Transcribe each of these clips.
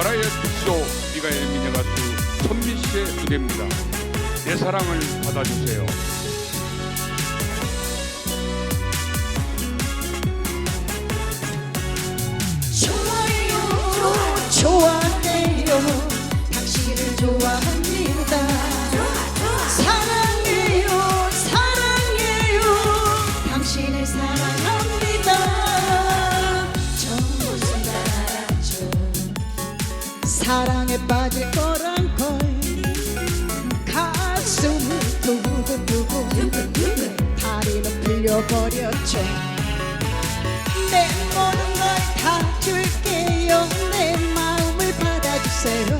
버라이어티 쇼 미가의 미녀 가수 천미 씨의 무대입니다. 내 사랑을 받아주세요. 사랑에 빠질 거란 걸. 가슴을 두근두근 다리는 풀려버렸죠. 내 모든 걸 다 줄게요. 내 마음을 받아주세요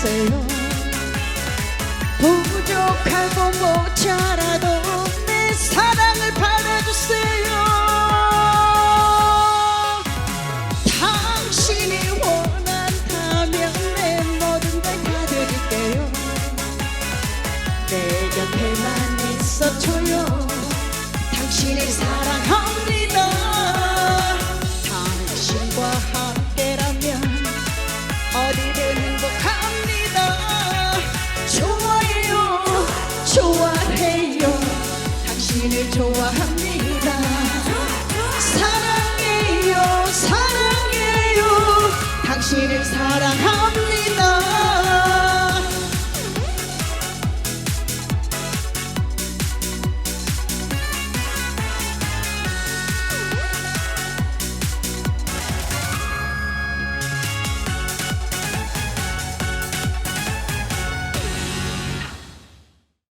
있어요. 부족하고 모자라도 내 사랑을 받아주세요. 당신이 원한다면 내 모든 걸 다 드릴게요. 내 곁에만 있어줘요. 당신의 사랑 Joe,